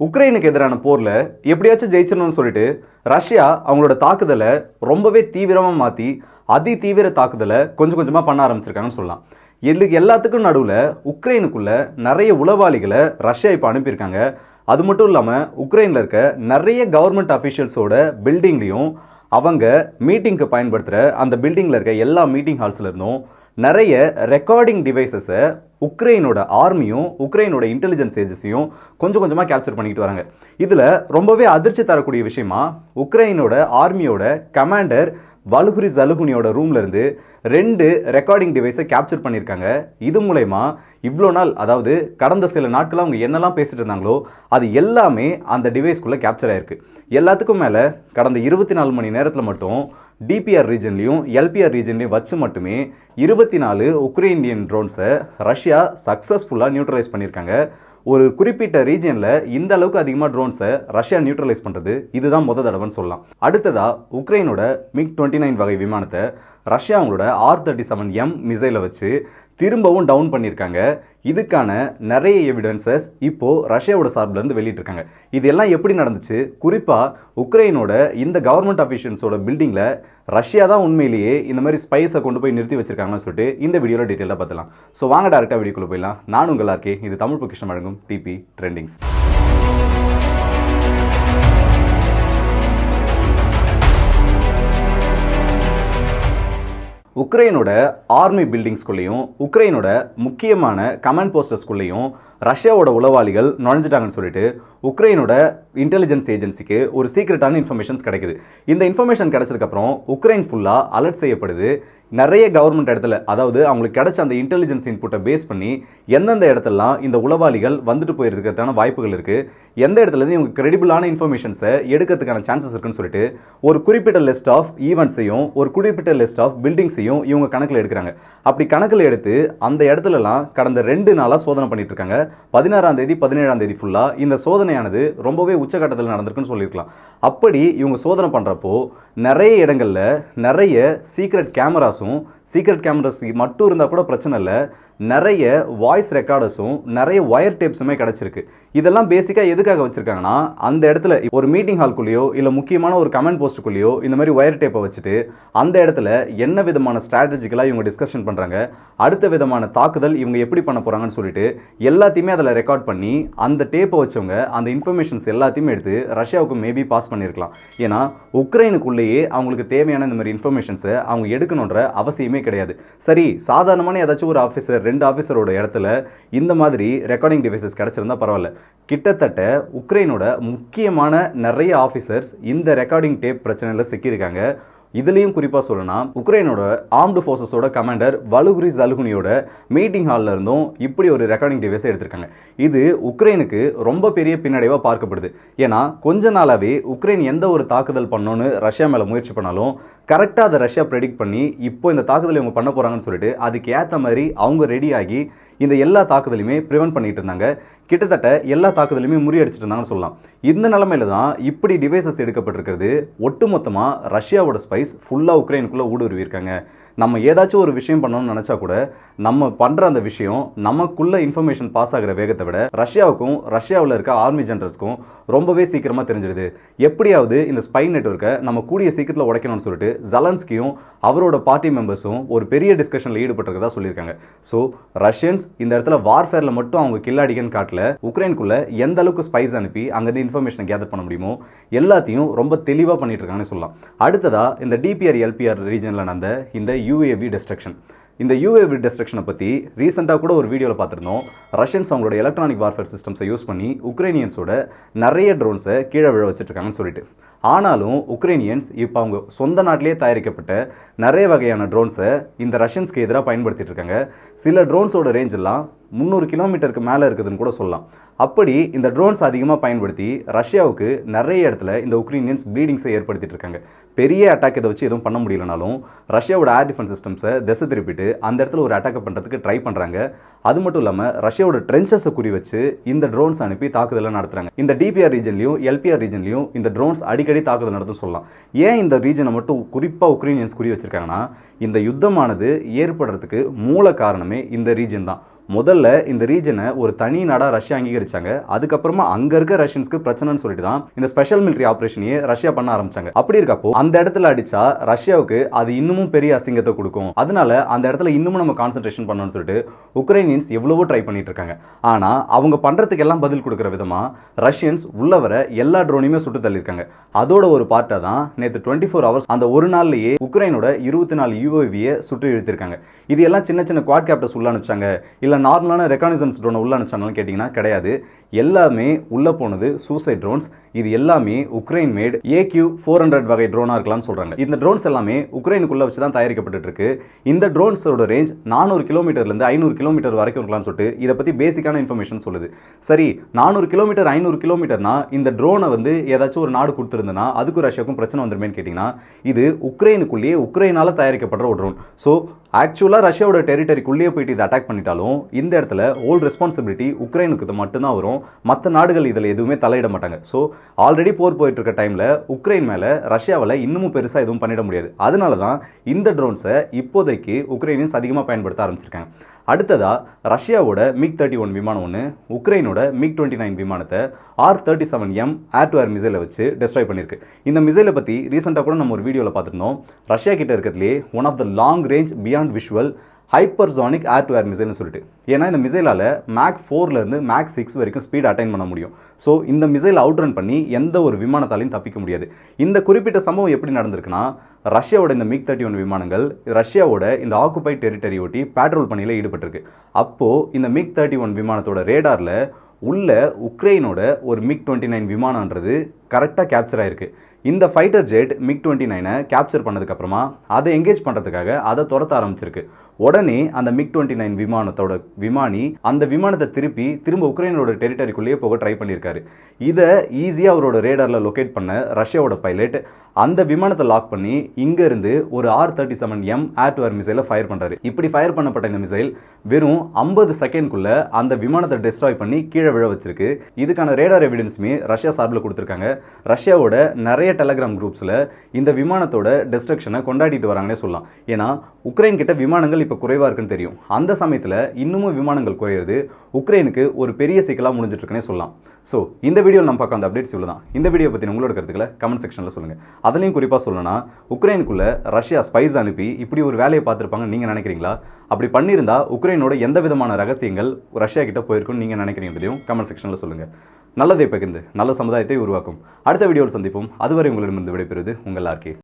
உக்ரைனுக்கு எதிரான போரில் எப்படியாச்சும் ஜெயிச்சிடணும்னு சொல்லிட்டு ரஷ்யா அவங்களோட தாக்குதலை ரொம்பவே தீவிரமாக மாற்றி அதி தீவிர தாக்குதலை கொஞ்சம் கொஞ்சமாக பண்ண ஆரம்பிச்சிருக்காங்கன்னு சொல்லலாம். இதுக்கு எல்லாத்துக்கும் நடுவில் உக்ரைனுக்குள்ளே நிறைய உளவாளிகளை ரஷ்யா இப்போ அனுப்பியிருக்காங்க. அது மட்டும் இல்லாமல் உக்ரைனில் இருக்க நிறைய கவர்மெண்ட் அஃபிஷியல்ஸோட பில்டிங்லேயும் அவங்க மீட்டிங்க்கு பயன்படுத்துகிற அந்த பில்டிங்கில் இருக்க எல்லா மீட்டிங் ஹால்ஸில் இருந்தும் நிறைய ரெக்கார்டிங் டிவைசஸை உக்ரைனோட ஆர்மியும் உக்ரைனோட இன்டெலிஜென்ஸ் ஏஜென்சியும் கொஞ்சம் கொஞ்சமாக கேப்சர் பண்ணிக்கிட்டு வராங்க. இதில் ரொம்பவே அதிர்ச்சி தரக்கூடிய விஷயமா உக்ரைனோட ஆர்மியோட கமாண்டர் வலுகுரி ஜலுகுனியோட ரூம்லேருந்து ரெண்டு ரெக்கார்டிங் டிவைஸை கேப்சர் பண்ணியிருக்காங்க. இது மூலயமா இவ்வளோ நாள் அதாவது கடந்த சில நாட்கள் அவங்க என்னெல்லாம் பேசிட்டு இருந்தாங்களோ அது எல்லாமே அந்த டிவைஸ்க்குள்ளே கேப்சர் ஆயிருக்கு. எல்லாத்துக்கும் மேலே கடந்த இருபத்தி நாலு மணி நேரத்தில் மட்டும் டிபிஆர் ரீஜன்லையும் எல்பிஆர் ரீஜன்லையும் வச்சு மட்டுமே இருபத்தி நாலு உக்ரைனியன் ட்ரோன்ஸை ரஷ்யா சக்ஸஸ்ஃபுல்லாக நியூட்ரலைஸ் பண்ணியிருக்காங்க. ஒரு குறிப்பிட்ட ரீஜியனில் இந்த அளவுக்கு அதிகமாக ட்ரோன்ஸை ரஷ்யா நியூட்ரலைஸ் பண்ணுறது இதுதான் முத தடவைன்னு சொல்லலாம். அடுத்ததாக உக்ரைனோட மிக் டுவெண்ட்டி நைன் வகை விமானத்தை ரஷ்யா அவங்களோட ஆர் தேர்ட்டி செவன் எம் மிசைலை வச்சு திரும்பவும் டவுன் பண்ணியிருக்காங்க. இதுக்கான நிறைய எவிடன்சஸ் இப்போ ரஷ்யாவோட சார்பில் இருந்து வெளியிட்டிருக்காங்க. இது எல்லாம் எப்படி நடந்துச்சு? குறிப்பாக உக்ரைனோட இந்த கவர்மெண்ட் அஃபிஷியல்ஸோட பில்டிங்கில் ரஷ்யா தான் உண்மையிலேயே இந்த மாதிரி ஸ்பைஸை கொண்டு போய் நிறுத்தி வச்சிருக்காங்கன்னு சொல்லிட்டு இந்த வீடியோவில் டீட்டெயிலாக பார்த்துலாம் ஸோ வாங்க டேரெக்டாக வீடியோக்குள்ளே போயிடலாம். நான் உங்கள் இருக்கேன் இது தமிழ் பொக்கிஷம் வழங்கும் டிபி ட்ரெண்டிங்ஸ் உக்ரைனோட ஆர்மி பில்டிங்ஸ்குள்ளேயும் உக்ரைனோட முக்கியமான கமாண்ட் போஸ்டர்ஸ்குள்ளேயும் ரஷ்யாவோட உளவாளிகள் நுழைஞ்சிட்டாங்கன்னு சொல்லிட்டு உக்ரைனோட இன்டெலிஜென்ஸ் ஏஜென்சிக்கு ஒரு சீக்ரெட்டான இன்ஃபர்மேஷன்ஸ் கிடைக்குது. இந்த இன்ஃபர்மேஷன் கிடைச்சதுக்கப்புறம் உக்ரைன் ஃபுல்லாக அலர்ட் செய்யப்படுது. நிறைய கவர்மெண்ட் இடத்துல அதாவது அவங்களுக்கு கிடைச்ச அந்த இன்டெலிஜென்ஸ் இன்புட்டை பேஸ் பண்ணி எந்தெந்த இடத்துலலாம் இந்த உளவாளிகள் வந்துட்டு போயிருக்கிறதுக்கான வாய்ப்புகள் இருக்குது எந்த இடத்துலேருந்து இவங்க கிரெடிபிளான இன்ஃபர்மேஷன்ஸை எடுக்கிறதுக்கான சான்சஸ் இருக்குன்னு சொல்லிட்டு ஒரு குறிப்பிட்ட லிஸ்ட் ஆஃப் ஈவெண்ட்ஸையும் ஒரு குறிப்பிட்ட லிஸ்ட் ஆஃப் பில்டிங்ஸையும் இவங்க கணக்கில் எடுக்கிறாங்க. அப்படி கணக்கில் எடுத்து அந்த இடத்துலலாம் கடந்த ரெண்டு நாளாக சோதனை பண்ணிட்டு இருக்காங்க பதினாறாம் தேதி பதினேழாம் தேதி ஃபுல்லாக இந்த சோதனையானது ரொம்பவே உச்சகட்டத்தில் நடந்திருக்குன்னு சொல்லியிருக்கலாம். அப்படி இவங்க சோதனை பண்ணுறப்போ நிறைய இடங்களில் நிறைய சீக்ரெட் கேமராஸும் sont சீக்ரெட் கேமராஸ் மட்டும் இருந்தால் கூட பிரச்சனை இல்லை. நிறைய வாய்ஸ் ரெக்கார்டர்ஸும் நிறைய ஒயர் டேப்ஸுமே கிடச்சிருக்கு. இதெல்லாம் பேசிக்காக எதுக்காக வச்சுருக்காங்கன்னா அந்த இடத்துல ஒரு மீட்டிங் ஹால்குள்ளேயோ இல்லை முக்கியமான ஒரு கமெண்ட் போஸ்ட்டுக்குள்ளேயோ இந்த மாதிரி ஒயர் டேப்பை வச்சுட்டு அந்த இடத்துல என்ன விதமான ஸ்ட்ராட்டஜிக்கலாக இவங்க டிஸ்கஷன் பண்ணுறாங்க அடுத்த விதமான தாக்குதல் இவங்க எப்படி பண்ண போகிறாங்கன்னு சொல்லிட்டு எல்லாத்தையுமே அதில் ரெக்கார்ட் பண்ணி அந்த டேப்பை வச்சவங்க அந்த இன்ஃபர்மேஷன்ஸ் எல்லாத்தையுமே எடுத்து ரஷ்யாவுக்கு மேபி பாஸ் பண்ணியிருக்கலாம் ஏன்னா உக்ரைனுக்குள்ளேயே அவங்களுக்கு தேவையான இந்த மாதிரி இன்ஃபர்மேஷன்ஸை அவங்க எடுக்கணுன்ற அவசியமே கிடையாது. சரி சாதாரணமான ஏதாச்சும் ஒரு ஆஃபீஸர் ரெண்டு ஆஃபீஸரோட இடத்துல இந்த மாதிரி ரெக்கார்டிங் டிவைசஸ் கிடச்சிருந்தா பரவாயில்ல. கிட்டத்தட்ட உக்ரைனோட முக்கியமான நிறைய ஆஃபீஸர்ஸ் இந்த ரெக்கார்டிங் டேப் பிரச்சனையில் சிக்கியிருக்காங்க. இதுலேயும் குறிப்பாக சொல்லணும்னா உக்ரைனோட ஆர்ம்டு ஃபோர்ஸஸோட கமாண்டர் வலுகுரி ஜலுகுனியோட மீட்டிங் ஹாலில் இருந்தும் இப்படி ஒரு ரெக்கார்டிங் டிவைஸை எடுத்திருக்காங்க. இது உக்ரைனுக்கு ரொம்ப பெரிய பின்னடைவாக பார்க்கப்படுது. ஏன்னா கொஞ்ச நாளாகவே உக்ரைன் எந்த ஒரு தாக்குதல் பண்ணோன்னு ரஷ்யா மேலே முயற்சி பண்ணாலும் கரெக்டாக அதை ரஷ்யா ப்ரெடிக்ட் பண்ணி இப்போ இந்த தாக்குதலை இவங்க பண்ண போகிறாங்கன்னு சொல்லிட்டு அதுக்கு ஏற்ற மாதிரி அவங்க ரெடியாகி இந்த எல்லா தாக்குதலையுமே ப்ரிவென்ட் பண்ணிட்டு இருந்தாங்க. கிட்டத்தட்ட எல்லா தாக்குதலையுமே முறியடிச்சிட்டு இருந்தாங்கன்னு சொல்லலாம். இந்த நிலமையில தான் இப்படி டிவைசஸ் எடுக்கப்பட்டிருக்கிறது. ஒட்டுமொத்தமாக ரஷ்யாவோட ஸ்பைஸ் ஃபுல்லாக உக்ரைனுக்குள்ளே ஊடுருவியிருக்காங்க. நம்ம ஏதாச்சும் ஒரு விஷயம் பண்ணணும்னு நினச்சா கூட நம்ம பண்ணுற அந்த விஷயம் நமக்குள்ள இன்ஃபர்மேஷன் பாஸ் ஆகிற வேகத்தை விட ரஷ்யாவுக்கும் ரஷ்யாவில் இருக்க ஆர்மி ஜென்ரல்ஸ்க்கும் ரொம்பவே சீக்கிரமாக தெரிஞ்சிடுது எப்படியாவது இந்த ஸ்பை நெட்ஒர்க்கை நம்ம கூடிய சீக்கிரத்தில் உடைக்கணும்னு சொல்லிட்டு ஜலன்ஸ்கியும் அவரோட பார்ட்டி மெம்பர்ஸும் ஒரு பெரிய டிஸ்கஷனில் ஈடுபட்டிருக்கதா சொல்லியிருக்காங்க. ஸோ ரஷ்யன்ஸ் இந்த இடத்துல வார்ஃபேரில் மட்டும் அவங்க கில்லாடிக்கன்னு காட்டல. உக்ரைனுக்குள்ள எந்த அளவுக்கு ஸ்பைஸ் அனுப்பி அங்கேருந்து இன்ஃபர்மேஷன் கேதர் பண்ண முடியுமோ எல்லாத்தையும் ரொம்ப தெளிவாக பண்ணிட்டு இருக்காங்கன்னு சொல்லலாம். அடுத்ததாக இந்த டிபிஆர் எல்பிஆர் ரீஜனில் நடந்த இந்த யூஏவி டிஸ்ட்ரக்ஷன் இந்த யூஏவி டிஸ்ட்ரக்ஷனை பற்றி ரீசெண்டாக கூட ஒரு வீடியோவில் பார்த்துருந்தோம். ரஷ்யன்ஸ் அவங்களோட எலக்ட்ரானிக் வார்ஃபேர் சிஸ்டம்ஸை யூஸ் பண்ணி உக்ரைனியன்ஸோட நிறைய ட்ரோன்ஸை கீழே விழ வச்சுட்ருக்காங்கன்னு சொல்லிட்டு. ஆனாலும் உக்ரைனியன்ஸ் இப்போ அவங்க சொந்த நாட்டிலேயே தயாரிக்கப்பட்ட நிறைய வகையான ட்ரோன்ஸை இந்த ரஷ்யன்ஸ்க்கு எதிராக பயன்படுத்திட்டு இருக்காங்க. சில ட்ரோன்ஸோட ரேஞ்செல்லாம் முந்நூறு கிலோமீட்டருக்கு மேலே இருக்குதுன்னு கூட சொல்லலாம். அப்படி இந்த ட்ரோன்ஸ் அதிகமாக பயன்படுத்தி ரஷ்யாவுக்கு நிறைய இடத்துல இந்த உக்ரைனியன்ஸ் ப்ளீடிங்ஸை ஏற்படுத்திட்டு இருக்காங்க. பெரிய அட்டாக் இதை வச்சு எதுவும் பண்ண முடியலனாலும் ரஷ்யாவோட ஏர் டிஃபென்ஸ் சிஸ்டம்ஸை திசை திருப்பிட்டு அந்த இடத்துல ஒரு அட்டாக் பண்ணுறதுக்கு ட்ரை பண்ணுறாங்க அது மட்டும் இல்லாமல் ரஷ்யாவோட ட்ரென்ச்சஸை குறி வச்சு இந்த ட்ரோன்ஸ் அனுப்பி தாக்குதலை நடத்துகிறாங்க இந்த டிபிஆர் ரீஜன்லையும் எல்பிஆர் ரீஜன்லையும் இந்த ட்ரோன்ஸ் அடிக்கடி தாக்குதல் நடத்தும் சொல்லலாம். ஏன் இந்த ரீஜனை மட்டும் குறிப்பாக உக்ரைனியன்ஸ் குறி வச்சிருக்காங்கன்னா இந்த யுத்தமானது ஏற்படுறதுக்கு மூல காரணமே இந்த ரீஜன் தான். முதல்ல இந்த ரீஜனை ஒரு தனி நாடாக ரஷ்யா அங்கீகரிச்சாங்க. அதுக்கப்புறமா அங்கே இருக்க ரஷ்யன்ஸ்க்கு பிரச்சனைன்னு சொல்லிட்டு தான் இந்த ஸ்பெஷல் மிலிட்டரி ஆப்ரேஷனையே ரஷ்யா பண்ண ஆரம்பிச்சாங்க. அப்படி இருக்கப்போ அந்த இடத்துல அடிச்சா ரஷ்யாவுக்கு அது இன்னமும் பெரிய அசிங்கத்தை கொடுக்கும். அதனால அந்த இடத்துல இன்னமும் நம்ம கான்சன்ட்ரேஷன் பண்ணணும்னு சொல்லிட்டு உக்ரைனியன்ஸ் எவ்வளவோ ட்ரை பண்ணிட்டு இருக்காங்க. ஆனால் அவங்க பண்ணுறதுக்கெல்லாம் எல்லாம் பதில் கொடுக்குற விதமாக ரஷ்யன்ஸ் உள்ள வர எல்லா ட்ரோனையுமே சுட்டு தள்ளியிருக்காங்க. அதோட ஒரு பார்ட்டாக தான் நேற்று டுவெண்ட்டி ஃபோர் ஹவர்ஸ் அந்த ஒரு நாள்லேயே உக்ரைனோட இருபத்தி நாலு யூஓவியை சுட்டு இழுத்திருக்காங்க. இது எல்லாம் சின்ன சின்ன குவாட் கேப்டர்ஸ் உள்ள அனுப்பிச்சாங்க. இல்லை நார்மலான ரெக்கானிசன்ஸ் ட்ரோனை உள்ள அனுப்பிச்சாங்கன்னு கேட்டிங்கன்னா கிடையாது. எல்லாமே உள்ள போனது சூசைட் ட்ரோன்ஸ் இது எல்லாமே Ukraine made AQ four hundred வகை ட்ரோனாக இருக்கலாம்னு சொல்கிறாங்க இந்த ட்ரோன்ஸ் எல்லாமே உக்ரைனுக்குள்ளே வச்சு தான் தயாரிக்கப்பட்டு இருக்கு இந்த ட்ரோன்ஸோட ரேஞ்ச் நானூறு கிலோமீட்டர்லேருந்து ஐநூறு கிலோமீட்டர் வரைக்கும் இருக்கலாம்னு சொல்லிட்டு இதை பற்றி பேசிக்கான இன்ஃபர்மேஷன் சொல்லுது. சரி நானூறு கிலோமீட்டர் ஐநூறு கிலோமீட்டர்னா இந்த ட்ரோனை வந்து ஏதாச்சும் ஒரு நாடு கொடுத்துருந்தனா அதுக்கும் ரஷ்யாவுக்கும் பிரச்சனை வந்துருமேன்னு கேட்டிங்கன்னா இது உக்ரைனுக்குள்ளேயே உக்ரைனால் தயாரிக்கப்படுற ஒரு ட்ரோன் ஸோ ஆக்சுவலாக ரஷ்யாவோட டெரிட்டரிக்குள்ளேயே போயிட்டு இதை அட்டாக் பண்ணிட்டாலும் இந்த இடத்துல ஓல்டு ரெஸ்பான்சிபிலிட்டி உக்ரைனுக்கு மட்டும்தான் வரும். மற்ற நாடுகள் இதில் எதுவுமே தலையிட மாட்டாங்க. ஸோ ஆல்ரெடி போர் போயிட்டு இருக்க டைமில் உக்ரைன் மேலே ரஷ்யாவில் இன்னமும் பெருசாக எதுவும் பண்ணிட முடியாது. அதனால தான் இந்த ட்ரோன்ஸை இப்போதைக்கு உக்ரைனியன்ஸ் அதிகமாக பயன்படுத்த ஆரம்பிச்சிருக்காங்க. அடுத்ததாக ரஷ்யாவோட மிக் தேர்ட்டி ஒன் விமானம் ஒன்று உக்ரைனோட மிக் டுவெண்ட்டி நைன் விமானத்தை R thirty seven M air to air மிசைலை வச்சு டெஸ்ட்ராய் பண்ணியிருக்கு. இந்த மிசைலை பற்றி ரீசெண்டாக கூட நம்ம ஒரு வீடியோவில் பார்த்துருந்தோம். ரஷ்யா கிட்ட இருக்கிறதுலே one of the long range beyond visual hypersonic air to air மிசைல்னு சொல்லிட்டு. ஏன்னா இந்த மிசைலால் மேக் ஃபோர்லேருந்து மேக் சிக்ஸ் வரைக்கும் ஸ்பீட் அட்டைன் பண்ண முடியும். ஸோ இந்த மிசைல் அவுட் ரன் பண்ணி எந்த ஒரு விமானத்தாலையும் தப்பிக்க முடியாது. இந்த குறிப்பிட்ட சம்பவம் எப்படி நடந்திருக்குன்னா ரஷ்யாவோட இந்த மிக் தேர்ட்டி ஒன் விமானங்கள் ரஷ்யாவோட இந்த ஆக்குபை டெரிட்டரி ஒட்டி பேட்ரோல் பணியில் ஈடுபட்டிருக்கு. அப்போது இந்த மிக் தேர்ட்டி ஒன் விமானத்தோட ரேடாரில் உள்ள உக்ரைனோட ஒரு மிக் டுவெண்ட்டி நைன் விமானன்றது கரெக்டாக கேப்சர் ஆயிருக்கு. இந்த ஃபைட்டர் ஜெட் மிக் டுவெண்ட்டி நைனை கேப்சர் பண்ணதுக்கப்புறமா அதை எங்கேஜ் பண்ணுறதுக்காக அதை துரத்த ஆரம்பிச்சிருக்கு. உடனே அந்த மிக் டுவெண்ட்டி நைன் விமானத்தோட விமானி அந்த விமானத்தை திருப்பி திரும்ப உக்ரைனோட டெரிட்டரிக்குள்ளேயே போக ட்ரை பண்ணியிருக்காரு. இதை ஈஸியாக அவரோட ரேடரில் லொக்கேட் பண்ண ரஷ்யாவோட பைலட் அந்த விமானத்தை லாக் பண்ணி இங்கேருந்து ஒரு R thirty seven M air to air மிசைலை fire பண்ணுறாரு இப்படி ஃபயர் பண்ணப்பட்ட இந்த மிசைல் வெறும் ஐம்பது செகண்ட்குள்ளே அந்த விமானத்தை டெஸ்ட்ராய் பண்ணி கீழே விழ வச்சிருக்கு. இதுக்கான ரேடார் எவிடன்ஸுமே ரஷ்யா சார்பில் கொடுத்துருக்காங்க. ரஷ்யாவோட நிறைய டெலகிராம் குரூப்ஸில் இந்த விமானத்தோட டெஸ்ட்ரக்ஷனை கொண்டாடிட்டு வராங்கன்னே சொல்லலாம். ஏன்னா உக்ரைன் கிட்ட விமானங்கள் இப்போ குறைவாக இருக்குன்னு தெரியும். அந்த சமயத்தில் இன்னமும் விமானங்கள் குறையிறது உக்ரைனுக்கு ஒரு பெரிய சிக்கலாக முடிஞ்சிட்ருக்குனே சொல்லலாம். ஸோ இந்த வீடியோவில் நம்ம பார்க்க அந்த அப்டேட்ஸ் இவ்வளோ தான் இந்த வீடியோ பற்றி உங்களோட கருத்துக்களை கமெண்ட் செக்ஷனில் சொல்லுங்கள் அதுலேயும் குறிப்பாக சொல்லணும்னா உக்ரைனுக்குள்ள ரஷ்யா ஸ்பைஸ் அனுப்பி இப்படி ஒரு வேலையை பார்த்துருப்பாங்கன்னு நீங்கள் நினைக்கிறீங்களா? அப்படி பண்ணியிருந்தா உக்ரைனோட எந்த விதமான ரகசியங்கள் ரஷ்யா கிட்ட போயிருக்குன்னு நீங்கள் நினைக்கிறீங்க கமெண்ட் செக்ஷனில் சொல்லுங்கள் நல்லதை பகிர்ந்து நல்ல சமுதாயத்தை உருவாக்கும். அடுத்த வீடியோவில் சந்திப்போம். அதுவரை உங்களிடமிருந்து விடைபெறுவது உங்கள் ஆர்கே